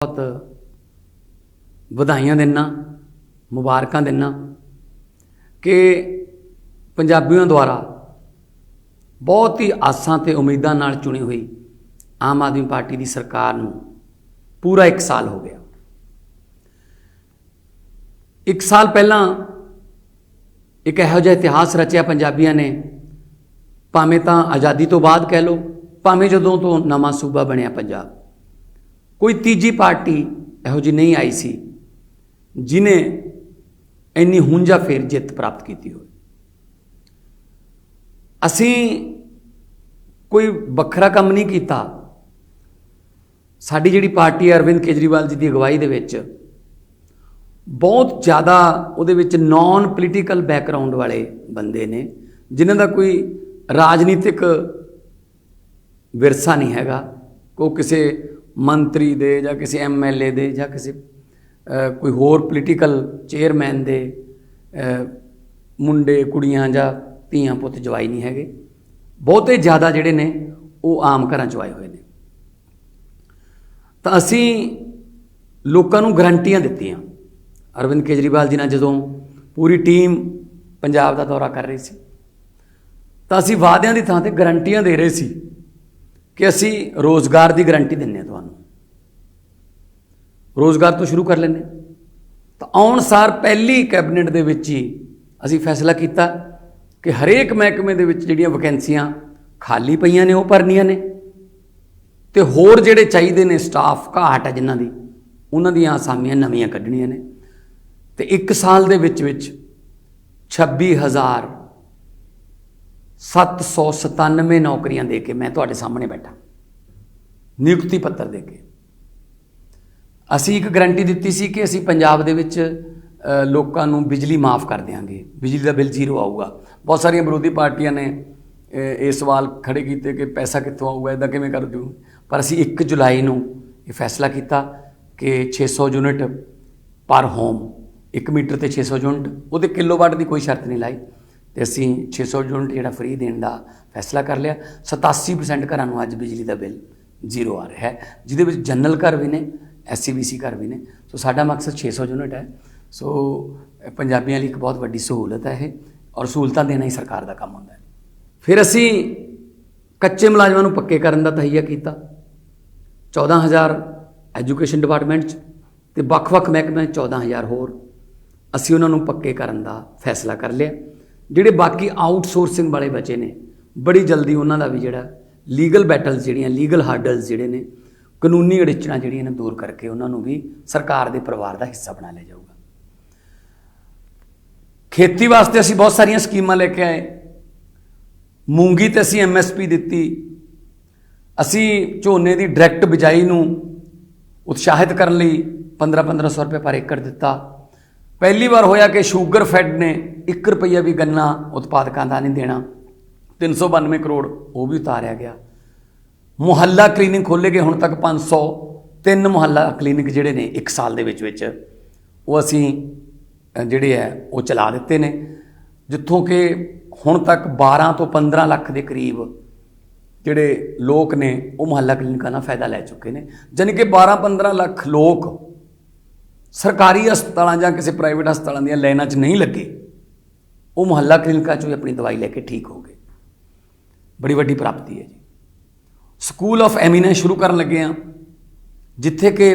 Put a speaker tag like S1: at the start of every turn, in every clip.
S1: ਬਹੁਤ ਵਧਾਈਆਂ ਦਿੰਨਾ, ਮੁਬਾਰਕਾਂ ਦਿੰਨਾ ਕਿ ਪੰਜਾਬੀਆਂ ਦੁਆਰਾ ਬਹੁਤ ਹੀ ਆਸਾਂ ਤੇ ਉਮੀਦਾਂ ਨਾਲ ਚੁਣੀ ਹੋਈ ਆਮ ਆਦਮੀ ਪਾਰਟੀ ਦੀ ਸਰਕਾਰ ਨੂੰ ਪੂਰਾ 1 ਸਾਲ ਹੋ ਗਿਆ। ਇੱਕ ਸਾਲ ਪਹਿਲਾਂ ਇੱਕ ਇਹੋ ਜਿਹਾ ਇਤਿਹਾਸ ਰਚਿਆ ਪੰਜਾਬੀਆਂ ਨੇ, ਭਾਵੇਂ ਤਾਂ ਆਜ਼ਾਦੀ ਤੋਂ ਬਾਅਦ ਕਹਿ ਲਓ, ਭਾਵੇਂ ਜਦੋਂ ਤੋਂ ਨਵਾਂ ਸੂਬਾ ਬਣਿਆ ਪੰਜਾਬ। ਕੋਈ ਤੀਜੀ ਪਾਰਟੀ ਇਹੋ ਜਿਹੀ ਨਹੀਂ ਆਈ ਸੀ ਜਿਨੇ ਇੰਨੀ ਹੁੰਜਾ ਫੇਰ ਜਿੱਤ ਪ੍ਰਾਪਤ ਕੀਤੀ ਹੋਵੇ। ਅਸੀਂ ਕੋਈ ਵੱਖਰਾ ਕੰਮ ਨਹੀਂ ਕੀਤਾ। ਸਾਡੀ ਜਿਹੜੀ ਪਾਰਟੀ ਹੈ ਅਰਵਿੰਦ ਕੇਜਰੀਵਾਲ ਜੀ ਦੀ ਅਗਵਾਈ ਦੇ ਵਿੱਚ ਬਹੁਤ ਜ਼ਿਆਦਾ ਉਹਦੇ ਵਿੱਚ ਨਾਨ ਪੋਲੀਟੀਕਲ ਬੈਕਗ੍ਰਾਉਂਡ ਵਾਲੇ ਬੰਦੇ ਨੇ, ਜਿਨ੍ਹਾਂ ਦਾ ਕੋਈ ਰਾਜਨੀਤਿਕ ਵਿਰਸਾ ਨਹੀਂ ਹੈਗਾ ਕੋ ਕਿਸੇ ਮੰਤਰੀ ਦੇ ਜਾਂ ਕਿਸੇ ਐਮਐਲਏ ਦੇ ਜਾਂ ਕਿਸੇ ਕੋਈ ਹੋਰ ਪੋਲੀਟੀਕਲ ਚੇਅਰਮੈਨ ਦੇ ਮੁੰਡੇ, ਕੁੜੀਆਂ ਜਾਂ ਧੀਆਂ ਪੁੱਤ ਜਵਾਈ ਨਹੀਂ ਹੈਗੇ। ਬਹੁਤੇ ਜ਼ਿਆਦਾ ਜਿਹੜੇ ਨੇ, ਉਹ ਆਮ ਘਰਾਂ 'ਚ ਆਏ ਹੋਏ ਨੇ। ਤਾਂ ਅਸੀਂ ਲੋਕਾਂ ਨੂੰ ਗਰੰਟੀਆਂ ਦਿੱਤੀਆਂ। ਅਰਵਿੰਦ ਕੇਜਰੀਵਾਲ ਜੀ ਨਾਲ ਜਦੋਂ ਪੂਰੀ ਟੀਮ ਪੰਜਾਬ ਦਾ ਦੌਰਾ ਕਰ ਰਹੀ ਸੀ, ਤਾਂ ਅਸੀਂ ਵਾਅਦਿਆਂ ਦੀ ਥਾਂ ਤੇ ਗਰੰਟੀਆਂ ਦੇ ਰਹੇ ਸੀ ਕਿ ਅਸੀਂ ਰੋਜ਼ਗਾਰ ਦੀ ਗਰੰਟੀ ਦਿੰਨੇ ਆ ਤੁਹਾਨੂੰ। ਰੋਜ਼ਗਾਰ ਤੋਂ ਸ਼ੁਰੂ ਕਰ ਲੈਂਦੇ। ਤਾਂ ਆਉਣ ਸਾਰ ਪਹਿਲੀ ਕੈਬਨਿਟ ਦੇ ਵਿੱਚ ਹੀ ਅਸੀਂ ਫੈਸਲਾ ਕੀਤਾ ਕਿ ਹਰੇਕ ਮਹਿਕਮੇ ਦੇ ਵਿੱਚ ਜਿਹੜੀਆਂ ਵੈਕੈਂਸੀਆਂ ਖਾਲੀ ਪਈਆਂ ਨੇ, ਉਹ ਭਰਨੀਆਂ ਨੇ। ਤੇ ਹੋਰ ਜਿਹੜੇ ਚਾਹੀਦੇ ਨੇ ਸਟਾਫ ਘਾਟ ਹੈ ਜਿਨ੍ਹਾਂ ਦੀ, ਉਹਨਾਂ ਦੀਆਂ ਅਸਾਮੀਆਂ ਨਵੀਆਂ ਕੱਢਣੀਆਂ ਨੇ। ਤੇ ਇੱਕ ਸਾਲ ਦੇ ਵਿੱਚ ਵਿੱਚ 26000 797 ਨੌਕਰੀਆਂ ਦੇ ਕੇ ਮੈਂ ਤੁਹਾਡੇ ਸਾਹਮਣੇ ਬੈਠਾ। ਨਿਯੁਕਤੀ ਪੱਤਰ ਦੇ ਕੇ। ਅਸੀਂ ਇੱਕ ਗਾਰੰਟੀ ਦਿੱਤੀ ਸੀ ਕਿ ਅਸੀਂ ਪੰਜਾਬ ਦੇ ਵਿੱਚ ਲੋਕਾਂ ਨੂੰ ਬਿਜਲੀ ਮਾਫ ਕਰ ਦੇਵਾਂਗੇ ਬਿਜਲੀ ਦਾ ਬਿੱਲ ਜ਼ੀਰੋ ਆਊਗਾ। ਬਹੁਤ ਸਾਰੀਆਂ ਵਿਰੋਧੀ ਪਾਰਟੀਆਂ ਨੇ ਇਹ ਸਵਾਲ ਖੜੇ ਕੀਤੇ ਕਿ ਪੈਸਾ ਕਿੱਥੋਂ ਆਊਗਾ ਇਦਾਂ ਕਿਵੇਂ ਕਰ ਦਿਓ? ਪਰ ਅਸੀਂ 1 ਜੁਲਾਈ ਨੂੰ ਇਹ ਫੈਸਲਾ ਕੀਤਾ ਕਿ 600 ਯੂਨਿਟ ਪਰ ਹੋਮ 1 ਮੀਟਰ ਤੇ 600 ਯੂਨਿਟ, ਉਹਦੇ ਕਿਲੋਵਾਟ ਦੀ ਕੋਈ ਸ਼ਰਤ ਨਹੀਂ ਲਾਈ। ਤੇ ਅਸੀਂ 600 ਯੂਨਿਟ ਜਿਹੜਾ ਫ੍ਰੀ ਦੇਣ ਦਾ ਫੈਸਲਾ ਕਰ ਲਿਆ। 87% ਘਰਾਂ ਨੂੰ ਅੱਜ ਬਿਜਲੀ ਦਾ ਬਿੱਲ ਜ਼ੀਰੋ ਆ ਰਿਹਾ ਹੈ, ਜਿਹਦੇ ਵਿੱਚ ਜਨਰਲ ਘਰ ਵੀ ਨੇ ਐਸਸੀਬੀਸੀ ਘਰ ਵੀ ਨੇ। ਸੋ ਸਾਡਾ ਮਕਸਦ 600 ਯੂਨਿਟ ਹੈ। ਸੋ ਪੰਜਾਬੀਆਂ ਲਈ ਇੱਕ ਬਹੁਤ ਵੱਡੀ ਸਹੂਲਤ ਹੈ ਇਹ ਔਰ ਸਹੂਲਤਾਂ ਦੇਣਾ ਹੀ ਸਰਕਾਰ ਦਾ ਕੰਮ ਹੁੰਦਾ ਹੈ। ਫਿਰ ਅਸੀਂ ਕੱਚੇ ਮੁਲਾਜ਼ਮਾਂ ਨੂੰ ਪੱਕੇ ਕਰਨ ਦਾ ਤਹਈਆ ਕੀਤਾ। 14000 ਐਜੂਕੇਸ਼ਨ ਡਿਪਾਰਟਮੈਂਟ 'ਚ ਤੇ ਵੱਖ-ਵੱਖ ਮਹਿਕਮਿਆਂ 'ਚ 14000 ਹੋਰ। ਅਸੀਂ ਉਹਨਾਂ ਨੂੰ ਪੱਕੇ ਕਰਨ ਦਾ ਫੈਸਲਾ ਕਰ ਲਿਆ। ਜਿਹੜੇ ਬਾਕੀ ਆਊਟਸੋਰਸਿੰਗ ਵਾਲੇ ਬਚੇ ਨੇ, ਬੜੀ ਜਲਦੀ ਉਹਨਾਂ ਦਾ ਵੀ ਜਿਹੜਾ ਲੀਗਲ ਬੈਟਲਸ ਜਿਹੜੀਆਂ, ਲੀਗਲ ਹਰਡਲਸ ਜਿਹੜੇ ਨੇ ਕਾਨੂੰਨੀ ਅੜਿੱਚਣਾ ਜਿਹੜੀਆਂ ਨੇ ਦੂਰ ਕਰਕੇ ਉਹਨਾਂ ਨੂੰ ਵੀ ਸਰਕਾਰ ਦੇ ਪਰਿਵਾਰ ਦਾ ਹਿੱਸਾ ਬਣਾ ਲਿਆ ਜਾਊਗਾ। ਖੇਤੀ ਵਾਸਤੇ ਅਸੀਂ ਬਹੁਤ ਸਾਰੀਆਂ ਸਕੀਮਾਂ ਲੈ ਕੇ ਆਏ। ਮੂੰਗੀ ਤੇ ਅਸੀਂ ਐਮਐਸਪੀ ਦਿੱਤੀ। ਅਸੀਂ ਝੋਨੇ ਦੀ ਡਾਇਰੈਕਟ ਬਿਜਾਈ ਨੂੰ ਉਤਸ਼ਾਹਿਤ ਕਰਨ ਲਈ 15-1500 ਰੁਪਏ ਪਰ ਏਕੜ ਦਿੱਤਾ। ਪਹਿਲੀ ਵਾਰ ਹੋਇਆ ਕਿ ਸ਼ੂਗਰ ਫੈਡ ਨੇ 1 ਰੁਪਈਆ ਵੀ ਗੰਨਾ ਉਤਪਾਦਕਾਂ ਦਾ ਨਹੀਂ ਦੇਣਾ। 392 ਕਰੋੜ ਉਹ ਵੀ ਉਤਾਰਿਆ ਗਿਆ। ਮੁਹੱਲਾ ਕਲੀਨਿਕ ਖੋਲੇ ਗਏ, ਹੁਣ ਤੱਕ 500 ਤਿੰਨ ਮੁਹੱਲਾ ਕਲੀਨਿਕ ਜਿਹੜੇ ਨੇ 1 ਸਾਲ ਦੇ ਵਿੱਚ ਵਿੱਚ, ਉਹ ਅਸੀਂ ਜਿਹੜੇ ਹੈ, ਉਹ ਚਲਾ ਦਿੱਤੇ ਨੇ। ਜਿੱਥੋਂ ਕਿ ਹੁਣ ਤੱਕ 12 ਤੋਂ 15 ਲੱਖ ਦੇ ਕਰੀਬ ਜਿਹੜੇ ਲੋਕ ਨੇ, ਉਹ ਮੁਹੱਲਾ ਕਲੀਨਿਕਾਂ ਦਾ ਫਾਇਦਾ ਲੈ ਚੁੱਕੇ ਨੇ। ਜਾਣੀ ਕਿ 12-15 ਲੱਖ ਲੋਕ ਸਰਕਾਰੀ ਹਸਪਤਾਲਾਂ ਜਾਂ ਕਿਸੇ ਪ੍ਰਾਈਵੇਟ ਹਸਪਤਾਲਾਂ ਦੀਆਂ ਲਾਈਨਾਂ 'ਚ ਨਹੀਂ ਲੱਗੇ, ਉਹ ਮੁਹੱਲਾ ਕਲੀਨਿਕਾਂ 'ਚੋਂ ਹੀ ਆਪਣੀ ਦਵਾਈ ਲੈ ਕੇ ਠੀਕ ਹੋ ਗਏ। ਬੜੀ ਵੱਡੀ ਪ੍ਰਾਪਤੀ ਹੈ ਜੀ। ਸਕੂਲ ਆਫ ਐਮੀਨੈਂਸ ਸ਼ੁਰੂ ਕਰਨ ਲੱਗੇ ਆ ਜਿੱਥੇ ਕਿ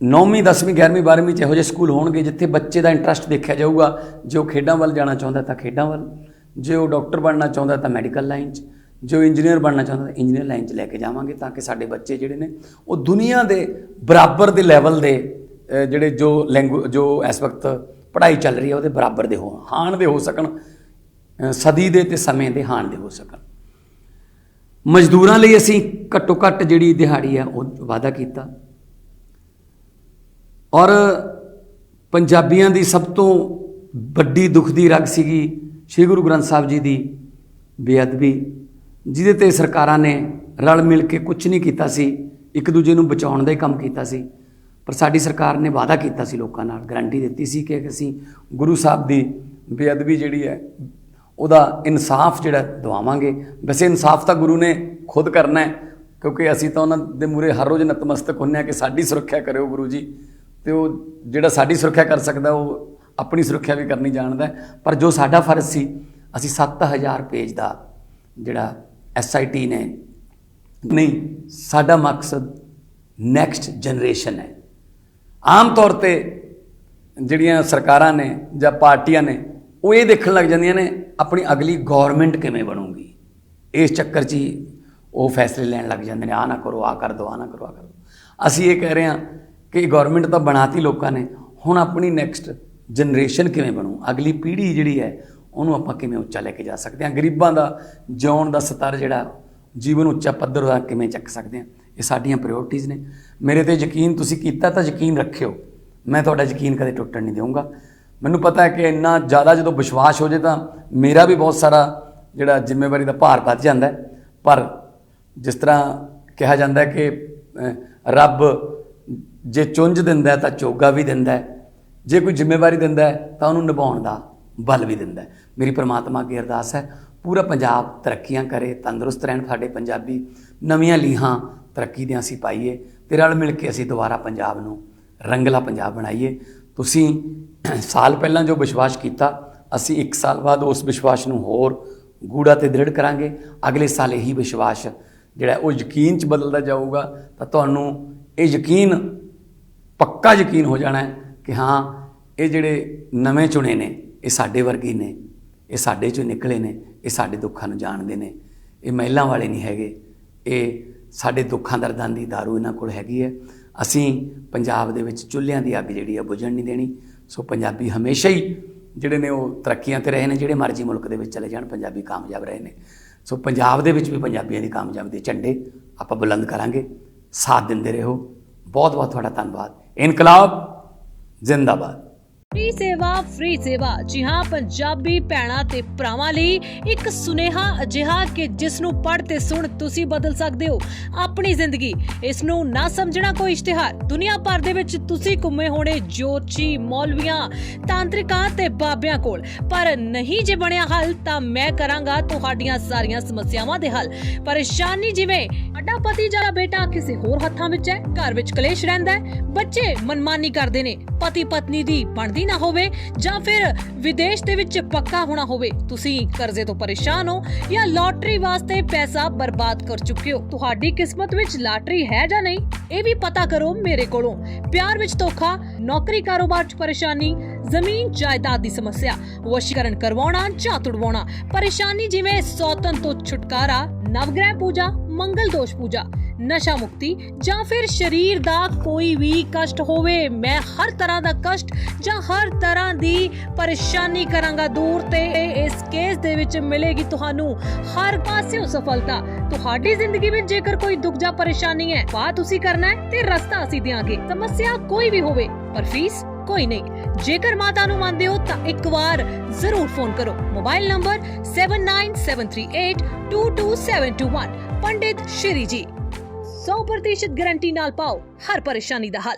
S1: 9ਵੀਂ 10ਵੀਂ 11ਵੀਂ 12ਵੀਂ ਚ ਇਹੋ ਜਿਹੇ ਸਕੂਲ ਹੋਣਗੇ, ਜਿੱਥੇ ਬੱਚੇ ਦਾ ਇੰਟਰਸਟ ਦੇਖਿਆ ਜਾਊਗਾ। ਜੇ ਉਹ ਖੇਡਾਂ ਵੱਲ ਜਾਣਾ ਚਾਹੁੰਦਾ ਤਾਂ ਖੇਡਾਂ ਵੱਲ, ਜੇ ਉਹ ਡਾਕਟਰ ਬਣਨਾ ਚਾਹੁੰਦਾ ਤਾਂ ਮੈਡੀਕਲ ਲਾਈਨ 'ਚ, ਜੇ ਉਹ ਇੰਜੀਨੀਅਰ ਬਣਨਾ ਚਾਹੁੰਦਾ ਤਾਂ ਇੰਜੀਨੀਅਰ ਲਾਈਨ 'ਚ ਲੈ ਕੇ ਜਾਵਾਂਗੇ ਤਾਂ ਕਿ ਸਾਡੇ ਬੱਚੇ ਜਿਹੜੇ ਨੇ, ਉਹ ਦੁਨੀਆ ਦੇ ਬਰਾਬਰ ਦੇ ਲੈਵਲ ਦੇ ਜਿਹੜੇ ਜੋ ਲੈਂਗੁ ਜੋ ਇਸ ਵਕਤ ਪੜ੍ਹਾਈ ਚੱਲ ਰਹੀ ਹੈ, ਉਹਦੇ ਬਰਾਬਰ ਦੇ ਹੋਣ ਹਾਣ ਦੇ ਹੋ ਸਕਣ ਸਦੀ ਦੇ ਤੇ ਸਮੇਂ ਦੇ ਹਾਣ ਦੇ ਹੋ ਸਕਣ। ਮਜ਼ਦੂਰਾਂ ਲਈ ਅਸੀਂ ਘੱਟੋ ਘੱਟ ਜਿਹੜੀ ਦਿਹਾੜੀ ਆ ਉਹ ਵਾਅਦਾ ਕੀਤਾ। ਔਰ ਪੰਜਾਬੀਆਂ ਦੀ ਸਭ ਤੋਂ ਵੱਡੀ ਦੁੱਖ ਦੀ ਰਗ ਸੀਗੀ ਸ੍ਰੀ ਗੁਰੂ ਗ੍ਰੰਥ ਸਾਹਿਬ ਜੀ ਦੀ ਬੇਅਦਬੀ, ਜਿਹਦੇ ਤੇ ਸਰਕਾਰਾਂ ਨੇ ਰਲ ਮਿਲ ਕੇ ਕੁਝ ਨਹੀਂ ਕੀਤਾ ਸੀ, ਇੱਕ ਦੂਜੇ ਨੂੰ ਬਚਾਉਣ ਦਾ ਹੀ ਕੰਮ ਕੀਤਾ ਸੀ। ਪਰ ਸਾਡੀ ਸਰਕਾਰ ਨੇ ਵਾਅਦਾ ਕੀਤਾ ਸੀ ਲੋਕਾਂ ਨਾਲ, ਗਰੰਟੀ ਦਿੱਤੀ ਸੀ ਕਿ ਅਸੀਂ ਗੁਰੂ ਸਾਹਿਬ ਦੀ ਬੇਅਦਬੀ ਜਿਹੜੀ ਹੈ ਉਹਦਾ ਇਨਸਾਫ ਜਿਹੜਾ ਦਵਾਵਾਂਗੇ। ਵੈਸੇ ਇਨਸਾਫ ਤਾਂ ਗੁਰੂ ਨੇ ਖੁਦ ਕਰਨਾ ਹੈ, ਕਿਉਂਕਿ ਅਸੀਂ ਤਾਂ ਉਹਨਾਂ ਦੇ ਮੂਰੇ ਹਰ ਰੋਜ਼ ਨਤਮਸਤਕ ਹੁੰਨੇ ਆ ਕਿ ਸਾਡੀ ਸੁਰੱਖਿਆ ਕਰਿਓ ਗੁਰੂ ਜੀ। ਤੇ ਉਹ ਜਿਹੜਾ ਸਾਡੀ ਸੁਰੱਖਿਆ ਕਰ ਸਕਦਾ, ਉਹ ਆਪਣੀ ਸੁਰੱਖਿਆ ਵੀ ਕਰਨੀ ਜਾਣਦਾ ਪਰ ਜੋ ਸਾਡਾ ਫਰਜ਼ ਸੀ, ਅਸੀਂ 7000 ਪੇਜ ਦਾ ਜਿਹੜਾ ਐਸਆਈਟੀ ਨੇ, ਨਹੀਂ, ਸਾਡਾ ਮਕਸਦ ਨੈਕਸਟ ਜਨਰੇਸ਼ਨ ਹੈ। ਆਮ ਤੌਰ ਤੇ ਜਿਹੜੀਆਂ ਸਰਕਾਰਾਂ ਨੇ ਜਾਂ ਪਾਰਟੀਆਂ ਨੇ ਉਹ ਇਹ ਦੇਖਣ ਲੱਗ ਜਾਂਦੀਆਂ ਨੇ, ਆਪਣੀ ਅਗਲੀ ਗਵਰਨਮੈਂਟ ਕਿਵੇਂ ਬਣੂਗੀ? ਇਸ ਚੱਕਰ 'ਚ ਹੀ ਉਹ ਫੈਸਲੇ ਲੈਣ ਲੱਗ ਜਾਂਦੇ ਨੇ ਆ ਨਾ ਕਰੋ ਆ ਕਰ ਦੋ ਆ ਨਾ ਕਰੋ ਆ ਕਰ ਦੋ। ਅਸੀਂ ਇਹ ਕਹਿ ਰਹੇ ਹਾਂ ਕਿ ਗਵਰਨਮੈਂਟ ਤਾਂ ਬਣਾਤੀ ਲੋਕਾਂ ਨੇ, ਹੁਣ ਆਪਣੀ ਨੈਕਸਟ ਜਨਰੇਸ਼ਨ ਕਿਵੇਂ ਬਣੂ? ਅਗਲੀ ਪੀੜ੍ਹੀ ਜਿਹੜੀ ਹੈ, ਉਹਨੂੰ ਆਪਾਂ ਕਿਵੇਂ ਉੱਚਾ ਲੈ ਕੇ ਜਾ ਸਕਦੇ ਹਾਂ? ਗਰੀਬਾਂ ਦਾ ਜਿਉਣ ਦਾ ਸਤਰ ਜਿਹੜਾ, ਜੀਵਨ ਉੱਚਾ ਪੱਧਰ ਦਾ ਕਿਵੇਂ ਚੱਕ ਸਕਦੇ ਹਾਂ? ਇਹ ਸਾਡੀਆਂ ਪ੍ਰਾਇੋਰਟੀਆਂ ਨੇ। ਮੇਰੇ ਤੇ ਯਕੀਨ ਤੁਸੀਂ ਕੀਤਾ ਤਾਂ ਯਕੀਨ ਰੱਖਿਓ। ਮੈਂ ਤੁਹਾਡਾ ਯਕੀਨ ਕਦੇ ਟੁੱਟਣ ਨਹੀਂ ਦੇਵਾਂਗਾ ਮੈਨੂੰ ਪਤਾ ਹੈ ਕਿ ਇੰਨਾ ਜ਼ਿਆਦਾ ਜਦੋਂ ਵਿਸ਼ਵਾਸ ਹੋ ਜੇ ਤਾਂ ਮੇਰਾ ਵੀ ਬਹੁਤ ਸਾਰਾ ਜਿਹੜਾ ਜ਼ਿੰਮੇਵਾਰੀ ਦਾ ਭਾਰ ਵੱਧ ਜਾਂਦਾ ਹੈ। ਪਰ ਜਿਸ ਤਰ੍ਹਾਂ ਕਿਹਾ ਜਾਂਦਾ ਹੈ ਕਿ ਰੱਬ ਜੇ ਚੁੰਝ ਦਿੰਦਾ ਤਾਂ ਚੋਗਾ ਵੀ ਦਿੰਦਾ ਜੇ ਕੋਈ ਜ਼ਿੰਮੇਵਾਰੀ ਦਿੰਦਾ ਤਾਂ ਉਹਨੂੰ ਨਿਭਾਉਣ ਦਾ ਬਲ ਵੀ ਦਿੰਦਾ ਮੇਰੀ ਪ੍ਰਮਾਤਮਾ ਅੱਗੇ ਅਰਦਾਸ ਹੈ, ਪੂਰਾ ਪੰਜਾਬ ਤਰੱਕੀਆਂ ਕਰੇ, ਤੰਦਰੁਸਤ ਰਹਿਣ ਸਾਡੇ ਪੰਜਾਬੀ, ਨਵੀਆਂ ਲੀਹਾਂ ਤਰੱਕੀ ਦੀਆਂ ਅਸੀਂ ਪਾਈਏ। ਤੇ ਰਲ ਮਿਲ ਕੇ ਅਸੀਂ ਦੁਬਾਰਾ ਪੰਜਾਬ ਨੂੰ ਰੰਗਲਾ ਪੰਜਾਬ ਬਣਾਈਏ। ਤੁਸੀਂ ਸਾਲ ਪਹਿਲਾਂ ਜੋ ਵਿਸ਼ਵਾਸ ਕੀਤਾ, ਅਸੀਂ 1 ਸਾਲ ਬਾਅਦ ਉਸ ਵਿਸ਼ਵਾਸ ਨੂੰ ਹੋਰ ਗੂੜਾ ਤੇ ਦ੍ਰਿੜ ਕਰਾਂਗੇ। ਅਗਲੇ ਸਾਲ ਇਹੀ ਵਿਸ਼ਵਾਸ ਜਿਹੜਾ ਉਹ ਯਕੀਨ ਚ ਬਦਲਦਾ ਜਾਊਗਾ, ਤਾਂ ਤੁਹਾਨੂੰ ਇਹ ਯਕੀਨ ਪੱਕਾ ਯਕੀਨ ਹੋ ਜਾਣਾ ਹੈ ਕਿ ਹਾਂ, ਇਹ ਜਿਹੜੇ ਨਵੇਂ ਚੁਣੇ ਨੇ, ਇਹ ਸਾਡੇ ਵਰਗੇ ਨੇ, ਇਹ ਸਾਡੇ ਚੋਂ ਨਿਕਲੇ ਨੇ, ਇਹ ਸਾਡੇ ਦੁੱਖਾਂ ਨੂੰ ਜਾਣਦੇ ਨੇ। ਇਹ ਮਹਿਲਾਂ ਵਾਲੇ ਨਹੀਂ ਹੈਗੇ, ਇਹ ਸਾਡੇ ਦੁੱਖਾਂ ਦਰਦਾਂ ਦੀ ਦਾਰੂ ਇਹਨਾਂ ਕੋਲ ਹੈਗੀ ਹੈ। ਅਸੀਂ ਪੰਜਾਬ ਦੇ ਵਿੱਚ ਚੁੱਲ੍ਹਿਆਂ ਦੀ ਅੱਗ ਜਿਹੜੀ ਆ ਬੁਝਣ ਨਹੀਂ ਦੇਣੀ। ਸੋ ਪੰਜਾਬੀ ਹਮੇਸ਼ਾ ਹੀ ਜਿਹੜੇ ਨੇ ਉਹ ਤਰੱਕੀਆਂ ਤੇ ਰਹੇ ਨੇ, ਜਿਹੜੇ ਮਰਜ਼ੀ ਮੁਲਕ ਦੇ ਵਿੱਚ ਚਲੇ ਜਾਣ, ਪੰਜਾਬੀ ਕਾਮਯਾਬ ਰਹੇ ਨੇ। ਸੋ ਪੰਜਾਬ ਦੇ ਵਿੱਚ ਵੀ ਪੰਜਾਬੀਆਂ ਦੀ ਕਾਮਯਾਬੀ ਦੇ ਝੰਡੇ ਆਪਾਂ ਬੁਲੰਦ ਕਰਾਂਗੇ। ਸਾਥ ਦਿੰਦੇ ਰਹੋ। ਬਹੁਤ ਬਹੁਤ ਤੁਹਾਡਾ ਧੰਨਵਾਦ। ਇਨਕਲਾਬ ਜ਼ਿੰਦਾਬਾਦ।
S2: ਫ੍ਰੀ ਸੇਵਾ ਫ੍ਰੀ ਸੇਵਾ। ਜੀ ਹਾਂ, ਪੰਜਾਬੀ ਭੈਣਾਂ ਤੇ ਭਰਾਵਾਂ ਲਈ ਇੱਕ ਸੁਨੇਹਾ ਅਜਿਹਾ ਕਿ ਜਿਸ ਨੂੰ ਪੜ੍ਹ ਤੇ ਸੁਣ ਤੁਸੀਂ ਬਦਲ ਸਕਦੇ ਹੋ ਆਪਣੀ ਜ਼ਿੰਦਗੀ। ਇਸ ਨੂੰ ਨਾ ਸਮਝਣਾ ਕੋਈ ਇਸ਼ਤਿਹਾਰ। ਦੁਨੀਆ ਭਰ ਦੇ ਵਿੱਚ ਤੁਸੀਂ ਘੁੰਮੇ ਹੋਣੇ ਜੋਤਸ਼ੀ, ਮੌਲਵੀਆਂ, ਤਾਂਤਰਿਕਾਂ ਤੇ ਬਾਬਿਆਂ ਕੋਲ। ਪਰ ਨਹੀਂ ਜੇ ਬਣਿਆ ਹੱਲ, ਤਾਂ ਮੈਂ ਕਰਾਂਗਾ ਤੁਹਾਡੀਆਂ ਸਾਰੀਆਂ ਸਮੱਸਿਆਵਾਂ ਦੇ ਹੱਲ। ਪਰੇਸ਼ਾਨੀ ਜਿਵੇਂ ਅੱਡਾ ਪਤੀ ਜਾਂ ਬੇਟਾ ਕਿਸੇ ਹੋਰ ਹੱਥਾਂ ਵਿੱਚ ਹੈ, ਘਰ ਵਿੱਚ ਕਲੇਸ਼ ਰਹਿੰਦਾ ਹੈ, ਬੱਚੇ ਮਨਮਾਨੀ ਕਰਦੇ ਨੇ ਪਤੀ ਪਤਨੀ ਦੀ ਬਣਦੀ ਨਾ ਹੋਵੇ ਜਾਂ ਫਿਰ ਵਿਦੇਸ਼ ਦੇ ਵਿੱਚ ਪੱਕਾ ਹੋਣਾ ਹੋਵੇ, ਤੁਸੀਂ ਕਰਜ਼ੇ ਤੋਂ ਪਰੇਸ਼ਾਨ ਹੋ ਜਾਂ ਲੋਟਰੀ ਵਾਸਤੇ ਪੈਸਾ ਬਰਬਾਦ ਕਰ ਚੁੱਕੇ ਹੋ, ਤੁਹਾਡੀ ਕਿਸਮਤ ਵਿੱਚ ਲਾਟਰੀ ਹੈ ਜਾਂ ਨਹੀਂ, ਇਹ ਵੀ ਪਤਾ ਕਰੋ ਮੇਰੇ ਕੋਲੋਂ। ਪਿਆਰ ਵਿੱਚ ਧੋਖਾ, ਨੌਕਰੀ ਕਾਰੋਬਾਰ 'ਚ ਪਰੇਸ਼ਾਨੀ, ਜ਼ਮੀਨ ਜਾਇਦਾਦ ਦੀ ਸਮੱਸਿਆ, ਵਸ਼ੀਕਰਨ ਕਰਵਾਉਣਾ ਜਾਂ ਤੁੜਵਾਉਣਾ, ਪਰੇਸ਼ਾਨੀ ਜਿਵੇਂ ਸੌਤਨ ਤੋਂ ਛੁਟਕਾਰਾ ਨਵਗ੍ਰਹਿ ਪੂਜਾ, ਮੰਗਲ ਦੋਸ਼ ਪੂਜਾ ਨਸ਼ਾ ਮੁਕਤੀ ਜਾਂ ਫਿਰ ਸਰੀਰ ਦਾ ਕੋਈ ਵੀ ਕਸ਼ਟ ਹੋਵੇ। ਮੈਂ ਹਰ ਤਰ੍ਹਾਂ ਦਾ ਕਸ਼ਟ ਜਾਂ ਹਰ ਤਰ੍ਹਾਂ ਦੀ ਪਰੇਸ਼ਾਨੀ ਕਰਾਂਗਾ ਦੂਰ ਤੇ ਇਸ ਕੇਸ ਦੇ ਵਿੱਚ ਮਿਲੇਗੀ ਤੁਹਾਨੂੰ ਹਰ ਪਾਸਿਓਂ ਸਫਲਤਾ। ਤੁਹਾਡੀ ਜ਼ਿੰਦਗੀ ਵਿੱਚ ਜੇਕਰ ਕੋਈ ਦੁੱਖ ਜਾਂ ਪਰੇਸ਼ਾਨੀ ਹੈ ਵਾ ਤੁਸੀਂ ਕਰਨਾ ਹੈ ਤੇ ਰਸਤਾ ਅਸੀਂ ਦਿਆਂਗੇ। ਸਮੱਸਿਆ ਕੋਈ ਵੀ ਹੋਵੇ, ਪਰ ਫੀਸ ਕੋਈ ਨਹੀਂ। ਜੇਕਰ ਮਾਤਾ ਨੂੰ ਮੰਨਦੇ ਹੋ ਤਾਂ ਇੱਕ ਵਾਰ ਜ਼ਰੂਰ ਫੋਨ ਕਰੋ। ਮੋਬਾਈਲ ਨੰਬਰ 7973822721 ਪੰਡਿਤ ਸ਼੍ਰੀ ਜੀ 100% ਗਾਰੰਟੀ ਨਾਲ ਪਾਓ ਹਰ ਪਰੇਸ਼ਾਨੀ ਦਾ ਹੱਲ।